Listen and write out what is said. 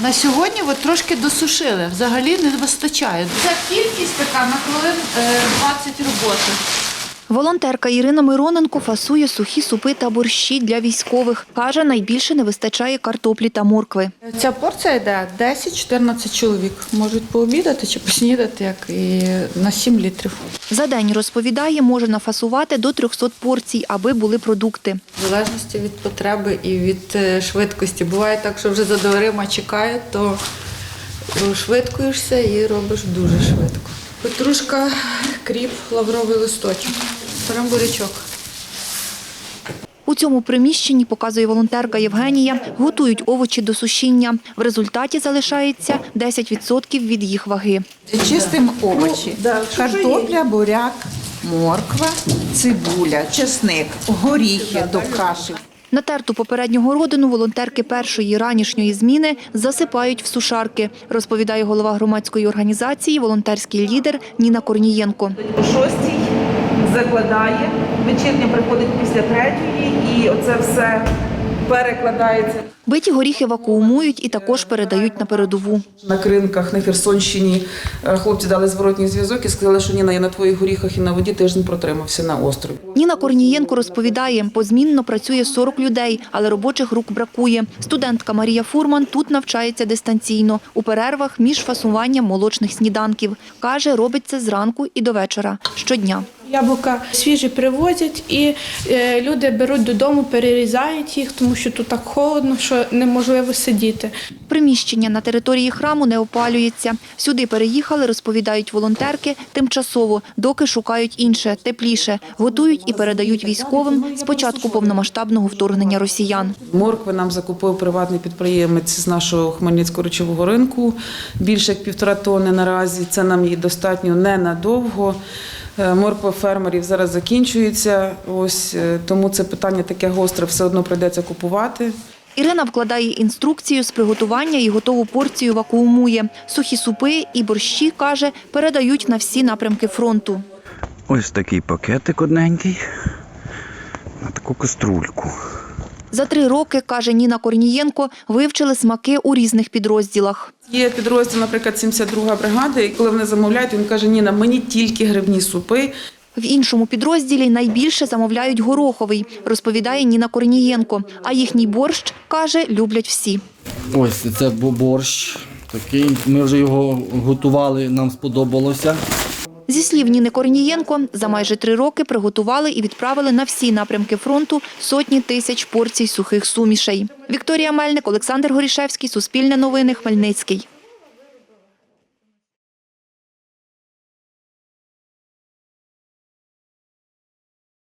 На сьогодні от трошки досушили, взагалі не вистачає. Ця кількість така на хвилин е, 20 роботи. Волонтерка Ірина Мироненко фасує сухі супи та борщі для військових. Каже, найбільше не вистачає картоплі та моркви. Ця порція йде 10-14 чоловік. Можуть пообідати чи поснідати, як і на 7 літрів. За день, розповідає, може нафасувати до 300 порцій, аби були продукти. В залежності від потреби і від е, швидкості. Буває так, що вже за дверима чекають, то швидкуєшся і робиш дуже швидко. Петрушка, кріп, лавровий листочок. Беремо бурячок. У цьому приміщенні, показує волонтерка Євгенія, готують овочі до сушіння. В результаті залишається 10% від їх ваги. Чистимо овочі. Картопля, буряк, морква, цибуля, чесник, горіхи до каші. Натерту попереднього родину волонтерки першої ранішньої зміни засипають в сушарки, розповідає голова громадської організації, волонтерський лідер Ніна Корнієнко. о шостій закладає, вечірня приходить після третьої, і оце все перекладається. Биті горіхи вакуумують і також передають на передову. На кринках на Херсонщині е, хлопці дали зворотній зв'язок і сказали, що Ніна, я на твоїх горіхах і на воді тиждень протримався на острові. Ніна Корнієнко розповідає, позмінно працює 40 людей, але робочих рук бракує. Студентка Марія Фурман тут навчається дистанційно у перервах між фасуванням молочних сніданків. Каже, робить це зранку і до вечора щодня. Яблука свіжі привозять, і е, люди беруть додому, перерізають їх, тому що тут так холодно, що неможливо сидіти. Приміщення на території храму не опалюється. Сюди переїхали, розповідають волонтерки, тимчасово, доки шукають інше, тепліше. Готують і передають військовим з початку повномасштабного вторгнення росіян. Моркви нам закупив приватний підприємець з нашого Хмельницького речового ринку. Більше як півтора тонни наразі. Це нам її достатньо ненадовго. Е, Морква фермерів зараз закінчується. Ось е, тому це питання таке гостре, все одно прийдеться купувати. Ірина вкладає інструкцію з приготування і готову порцію вакуумує. Сухі супи і борщі, каже, передають на всі напрямки фронту. Ось такий пакетик одненький на таку каструльку. За три роки, каже Ніна Корнієнко, вивчили смаки у різних підрозділах. Є підрозділ, наприклад, 72 бригада, і коли вони замовляють, він каже: Ніна, мені тільки грибні супи. В іншому підрозділі найбільше замовляють гороховий, розповідає Ніна Корнієнко. А їхній борщ, каже, люблять всі. Ось це бо- борщ такий. Ми вже його готували, нам сподобалося. Зі слів Ніни Корнієнко, за майже три роки приготували і відправили на всі напрямки фронту сотні тисяч порцій сухих сумішей. Вікторія Мельник, Олександр Горішевський, Суспільне новини, Хмельницький.